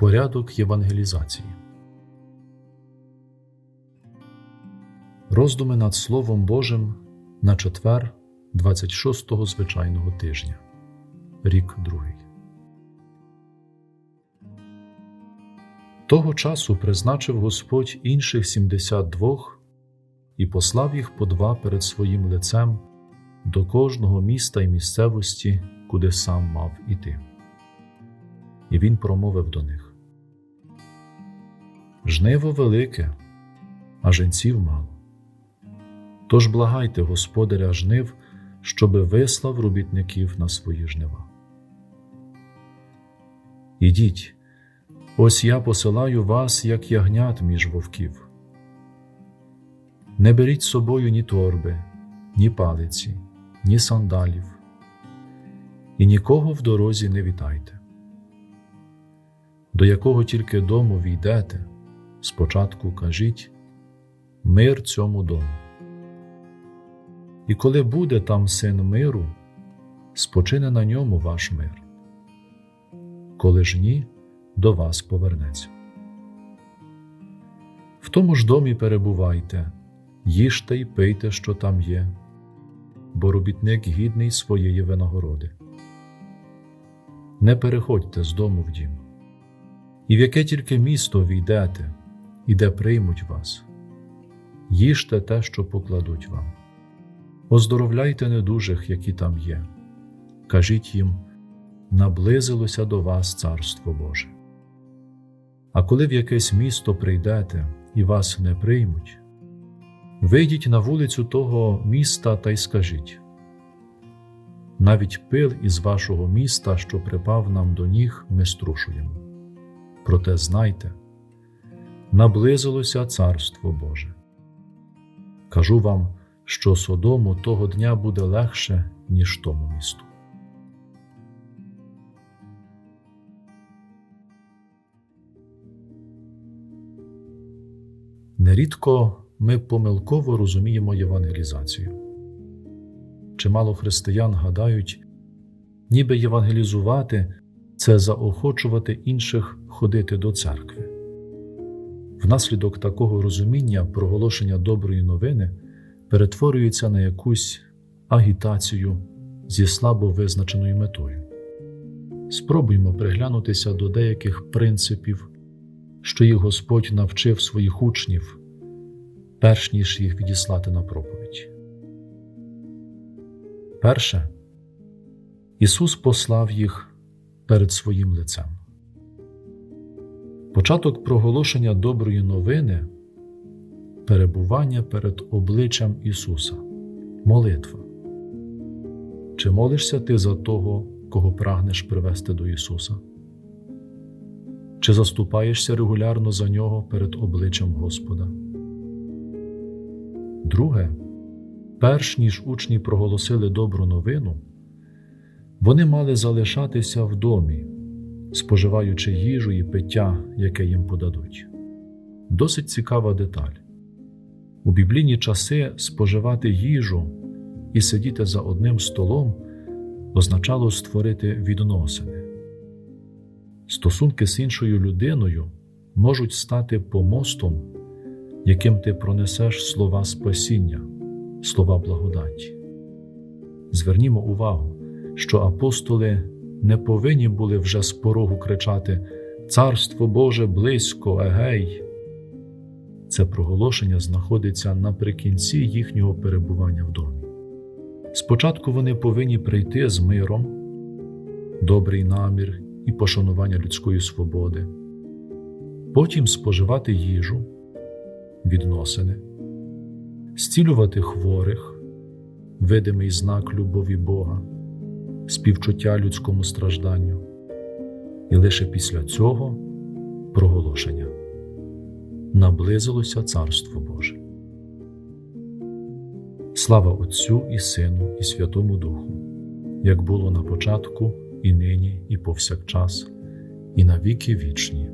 Порядок євангелізації. Роздуми над Словом Божим на четвер 26-го звичайного тижня. Рік другий. Того часу призначив Господь інших сімдесят двох і послав їх по два перед своїм лицем до кожного міста і місцевості, куди сам мав іти. І він промовив до них: Жниво велике, а женців мало. Тож благайте Господаря жнив, щоби вислав робітників на свої жнива. Ідіть, ось я посилаю вас, як ягнят між вовків. Не беріть з собою ні торби, ні палиці, ні сандалів, і нікого в дорозі не вітайте. До якого тільки дому війдете, спочатку кажіть мир цьому дому. І коли буде там син миру, спочине на ньому ваш мир. Коли ж ні, до вас повернеться. В тому ж домі перебувайте, їжте й пийте, що там є, бо робітник гідний своєї винагороди. Не переходьте з дому в дім, і в яке тільки місто війдете, і де приймуть вас, їжте те, що покладуть вам. Оздоровляйте недужих, які там є, кажіть їм, наблизилося до вас Царство Боже. А коли в якесь місто прийдете і вас не приймуть, вийдіть на вулицю того міста та й скажіть навіть пил із вашого міста, що припав нам до ніг, ми струшуємо. Проте знайте, наблизилося Царство Боже. Кажу вам, що Содому того дня буде легше, ніж тому місту. Нерідко ми помилково розуміємо євангелізацію. Чимало християн гадають, ніби євангелізувати це заохочувати інших ходити до церкви. Внаслідок такого розуміння проголошення доброї новини перетворюється на якусь агітацію зі слабо визначеною метою. Спробуймо приглянутися до деяких принципів, що їх Господь навчив своїх учнів, перш ніж їх відіслати на проповідь. Перше, Ісус послав їх перед своїм лицем. Початок проголошення доброї новини перебування перед обличчям Ісуса, молитва. Чи молишся ти за того, кого прагнеш привести до Ісуса? Чи заступаєшся регулярно за Нього перед обличчям Господа? Друге, перш ніж учні проголосили добру новину, вони мали залишатися в домі, споживаючи їжу і пиття, яке їм подадуть. Досить цікава деталь. У біблійні часи споживати їжу і сидіти за одним столом означало створити відносини. Стосунки з іншою людиною можуть стати помостом, яким ти пронесеш слова спасіння, слова благодаті. Звернімо увагу, що апостоли не повинні були вже з порогу кричати Царство Боже близько, егей. Це проголошення знаходиться наприкінці їхнього перебування в домі. Спочатку вони повинні прийти з миром, добрий намір і пошанування людської свободи, потім споживати їжу, відносини, зцілювати хворих, видимий знак любові Бога, співчуття людському стражданню, і лише після цього проголошення наблизилося Царство Боже. Слава Отцю і Сину, і Святому Духу, як було на початку, і нині, і повсякчас, і на віки вічні.